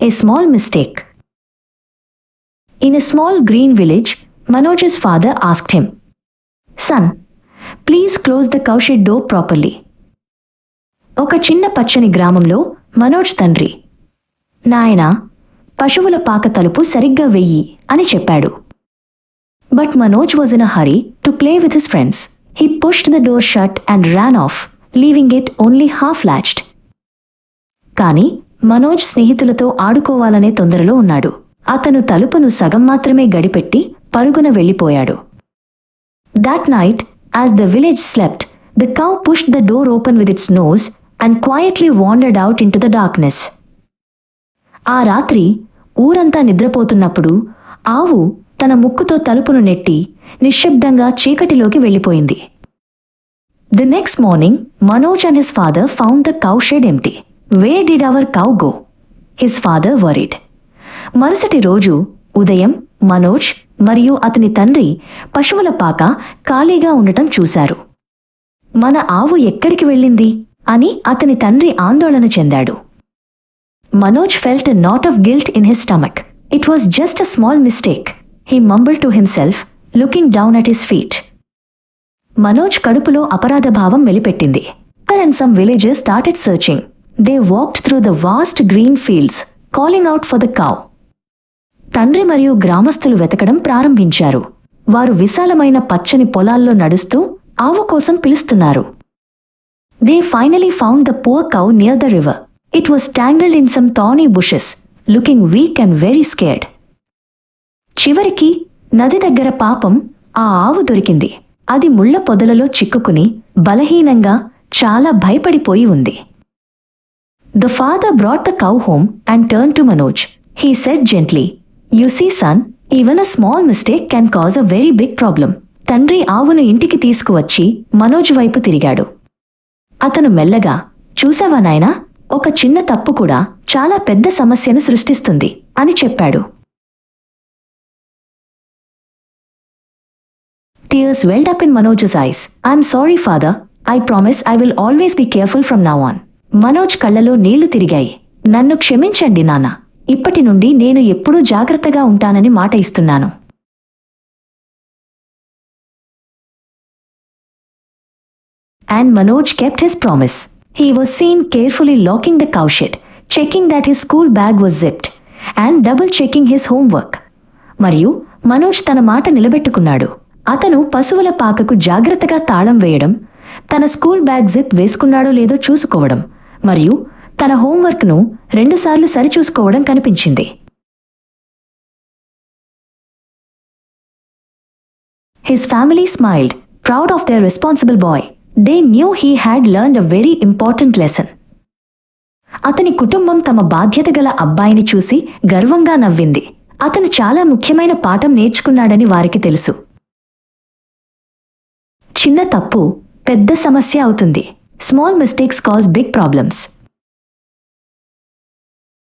A small mistake. In a small green village, Manoj's father asked him, Son, please close the cowshed door properly. ఒక చిన్న పచ్చని గ్రామంలో మనోజ్ తండ్రి నాయనా పశువుల పాక తలుపు సరిగ్గా వెయ్యి అని చెప్పాడు but Manoj was in a hurry to play with his friends he pushed the door shut and ran off leaving it only half latched కానీ మనోజ్ స్నేహితులతో ఆడుకోవాలనే తొందరలో ఉన్నాడు. అతను తలుపును సగం మాత్రమే గడిపెట్టి పరుగున వెళ్ళిపోయాడు. That night as the village slept the cow push the door open with its nose and quietly wandered out into the darkness ఆ రాత్రి ఊరంతా నిద్రపోతున్నప్పుడు ఆవు తన ముక్కుతో తలుపును నెట్టి నిశ్శబ్దంగా చీకటిలోకి వెళ్ళిపోయింది. The next morning Manoj and his father found the cow shed empty where did our cow go his father worried మరుసటి రోజు ఉదయం మనోజ్ మరియు అతని తండ్రి పశువుల పాక ఖాళీగా ఉండటం చూశారు. మన ఆవు ఎక్కడికి వెళ్ళింది? అని అతని తండ్రి ఆందోళన చెందాడు. Manoj felt a knot of guilt in his stomach. It was just a small mistake he mumble to himself looking down at his feet Manoj కడుపులో అపరాధ భావం వెలిపెట్టింది. And some villages started searching they walked through the vast green fields calling out for the cow తండ్రి మరియు గ్రామస్తులు వెతకడం ప్రారంభించారు. వారు విశాలమైన పచ్చని పొలాల్లో నడుస్తూ ఆవు కోసం పిలుస్తున్నారు. They finally found the poor cow near the river it was tangled in some thorny bushes looking weak and very scared చివరికి నది దగ్గర పాపం ఆ ఆవు దొరికింది. అది ముళ్ళ పొదలలో చిక్కుకుని బలహీనంగా చాలా భయపడిపోయి ఉంది. The father brought the cow home and turn to Manoj he said gently you see son even a small mistake can cause a very big problem తండ్రి ఆవును ఇంటికి తీసుకువచ్చి మనోజ్ వైపు తిరిగాడు. అతను మెల్లగా చూసావా నాయనా ఒక చిన్న తప్పు కూడా చాలా పెద్ద సమస్యను సృష్టిస్తుంది అని చెప్పాడు. Tears welled up in Manoj's eyes I'm sorry father I promise I will always be careful from now on Manoj కళ్ళలో నీళ్ళు తిరిగాయి నన్ను క్షమించండి నాన్న ఇప్పటి నుండి నేను ఎప్పుడూ జాగ్రత్తగా ఉంటానని మాట ఇస్తున్నాను And Manoj kept his promise. He was seen carefully locking the cowshed, checking that his school bag was zipped, and double checking his homework. మరియు మనోజ్ తన మాట నిలబెట్టుకున్నాడు అతను పశువుల పాకకు జాగ్రత్తగా తాళం వేయడం తన స్కూల్ బ్యాగ్ జిప్ వేసుకున్నాడో లేదో చూసుకోవడం మరియు తన హోంవర్క్ను రెండుసార్లు సరిచూసుకోవడం కనిపించింది. His family smiled proud of their responsible boy they knew he had learn a very important lesson అతని కుటుంబం తమ బాధ్యత గల అబ్బాయిని చూసి గర్వంగా నవ్వింది. అతను చాలా ముఖ్యమైన పాఠం నేర్చుకున్నాడని వారికి తెలుసు. చిన్న తప్పు పెద్ద సమస్య అవుతుంది. Small mistakes cause big problems.